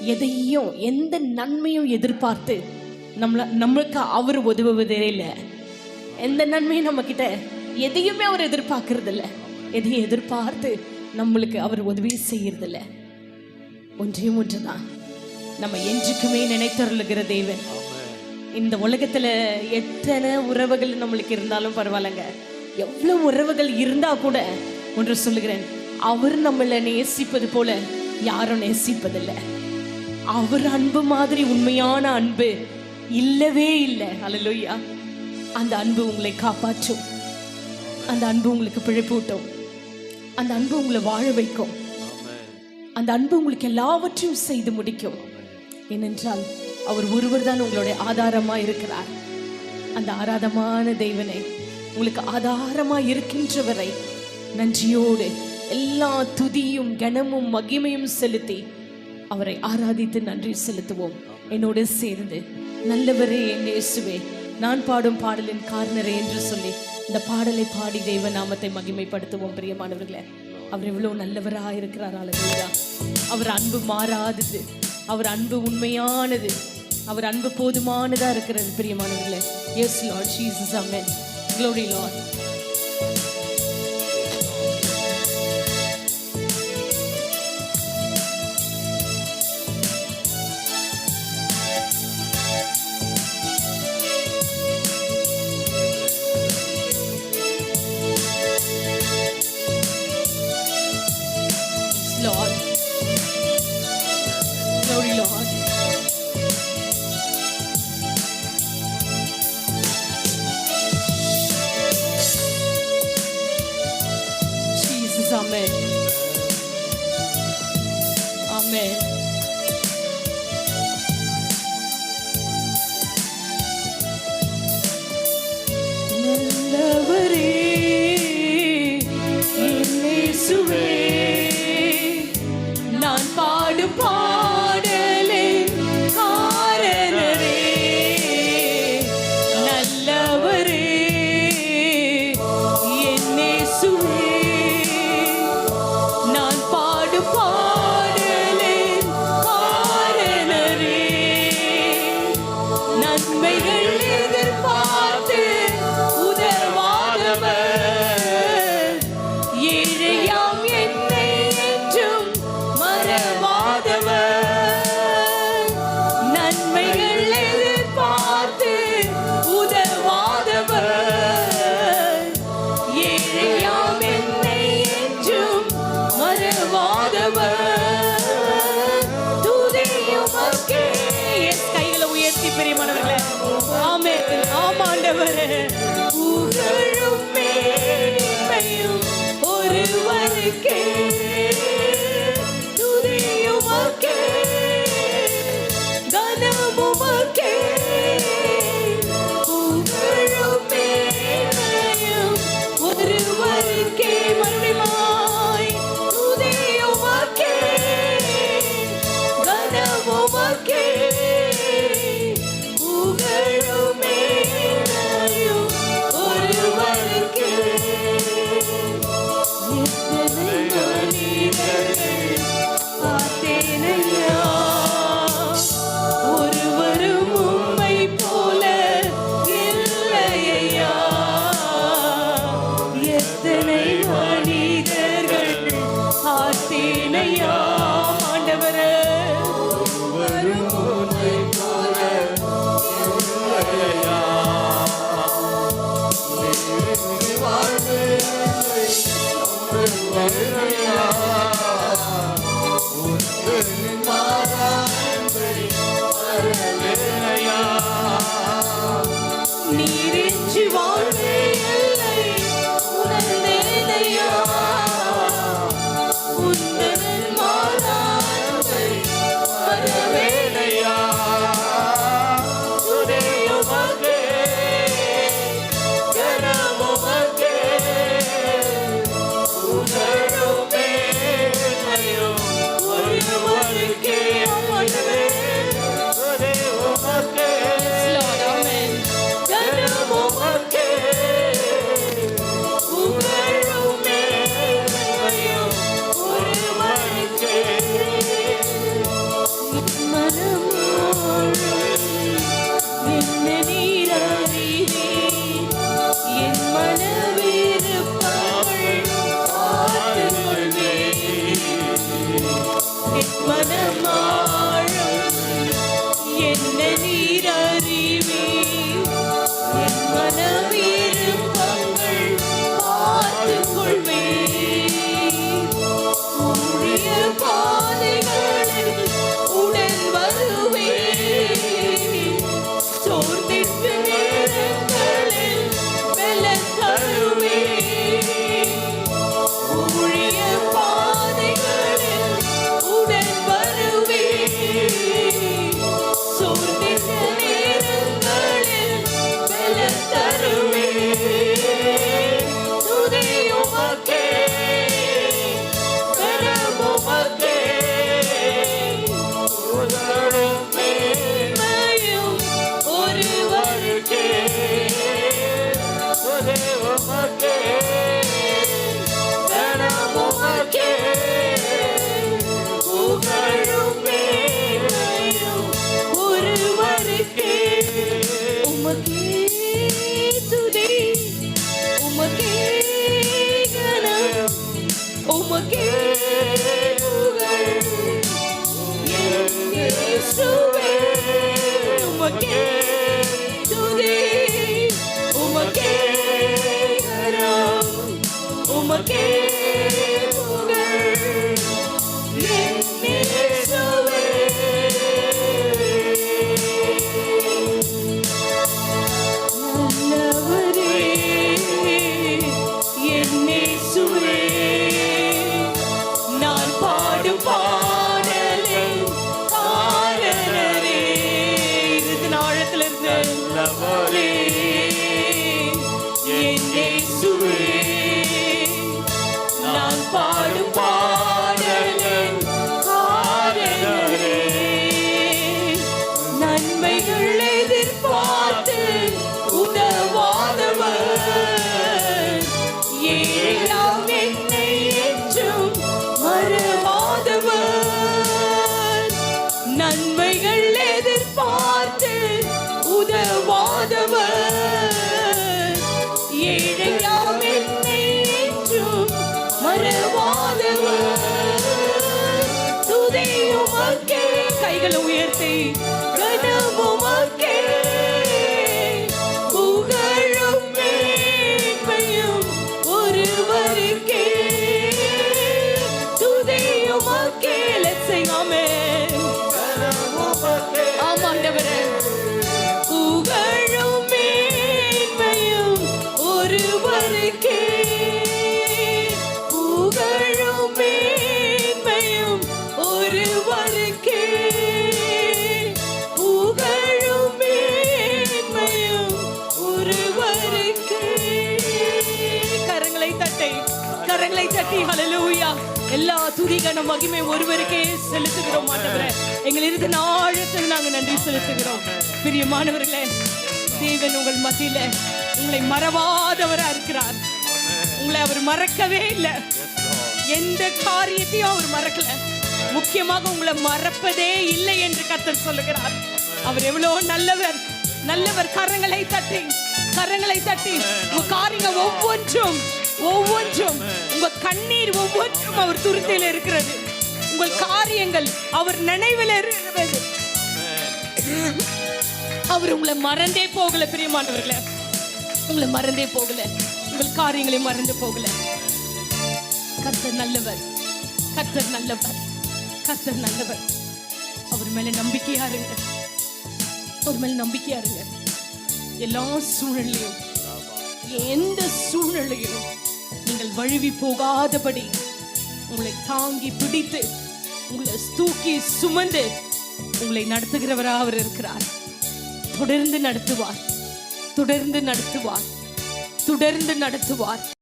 எதையும் எந்த நன்மையும் எதிர்பார்த்து நம்மள நம்மளுக்கு அவர் உதவுவதே இல்லை. எந்த நன்மையும் நம்ம கிட்ட எதையுமே அவர் எதிர்பார்க்கறது இல்லை எதையும் எதிர்பார்த்து நம்மளுக்கு அவர் உதவி செய்யறது ஒன்றையும் ஒன்று தான் நம்ம என்றைக்குமே நினைத்தருளுகிற தேவன். இந்த உலகத்துல எத்தனை உறவுகள் நம்மளுக்கு இருந்தாலும் பரவாயில்லைங்க. எவ்வளவு உறவுகள் இருந்தா கூட ஒன்று சொல்லுகிறேன் அவர் நம்மளை நேசிப்பது போல யாரும் நேசிப்பதில்லை. அவர் அன்பு மாதிரி உண்மையான அன்பு இல்லவே இல்லை. அல்லேலூயா அந்த அன்பு உங்களை காப்பாற்றும். அந்த அன்பு உங்களுக்கு பிழைப்பூட்டும். அந்த அன்பு உங்களை வாழ வைக்கும். அந்த அன்பு உங்களுக்கு எல்லாவற்றையும் செய்து முடிக்கும். ஏனென்றால் அவர் ஒருவர் தான் உங்களுடைய ஆதாரமா இருக்கிறார். அந்த ஆராதமான தெய்வனை உங்களுக்கு ஆதாரமா இருக்கின்றவரை நன்றியோடு எல்லா துதியும் கனமும் மகிமையும் செலுத்தி அவரை ஆராதித்து நன்றி செலுத்துவோம். என்னோடு சேர்ந்து நல்லவரே என் இயேசுவே நான் பாடும் பாடலின் காரணரே என்று சொல்லி இந்த பாடலை பாடி தெய்வ நாமத்தை மகிமைப்படுத்துவோம் பிரியமானவர்களே. அவர் எவ்வளோ நல்லவராக இருக்கிறார் அழகுயா அவர் அன்பு மாறாதது அவர் அன்பு உண்மையானது அவர் அன்பு போதுமானதாக இருக்கிறது பிரியமானவர்களே. Yes lord Jesus amen glory lord ஆண்டவரே புகழும் மேன்மையும் ஒருவருக்கே. நீரின்றி forgive. எல்லா துதிகன மகிமை ஒருவருக்கே செலுத்துகிறோம் ஆண்டவரே. எங்கள் இருந்து ஆழத்தில் நாங்கள் நன்றி செலுத்துகிறோம். பிரியமானவர்களே தேவன் உங்கள் மத்தியில உங்களை மறவாதவரா இருக்கிறார். உங்களை அவர் மறக்கவே இல்லை. எந்த காரியத்தையும் அவர் மறக்கல. முக்கியமாக உங்களை மறப்பதே இல்லை என்று கத்தர் சொல்லுகிறார். அவர் எவ்வளவு நல்லவர். நல்லவர் கரங்களை தட்டி கரங்களை தட்டி உங்க காரியங்கள் ஒவ்வொன்றும் ஒவ்வொன்றும் உங்க கண்ணீர் ஒவ்வொன்றும் அவர் துருத்தையில் இருக்கிறது. உங்கள் காரியங்கள் அவர் நினைவில் இருக்கிறது. அவர் உங்களை மறந்தே போகல பிரியமானவர்களே. உங்களை மறந்தே போகல. உங்கள் காரியங்களை மறந்து போகல. கர்த்தர் நல்லவர். கர்த்தர் நல்லவர். கர்த்தர் நல்லவர். அவர் மேல நம்பிக்கையா இருங்க. அவர் மேல நம்பிக்கையா இருங்க. எல்லா சூழ்நிலையும் எந்த சூழ்நிலையிலும் நீங்கள் வழுவி போகாதபடி உங்களை தாங்கி பிடித்து உங்களை தூக்கி சுமந்து உங்களை நடத்துகிறவராக அவர் இருக்கிறார். தொடர்ந்து நடத்துவார். தொடர்ந்து நடத்துவார். தொடர்ந்து நடத்துவார்.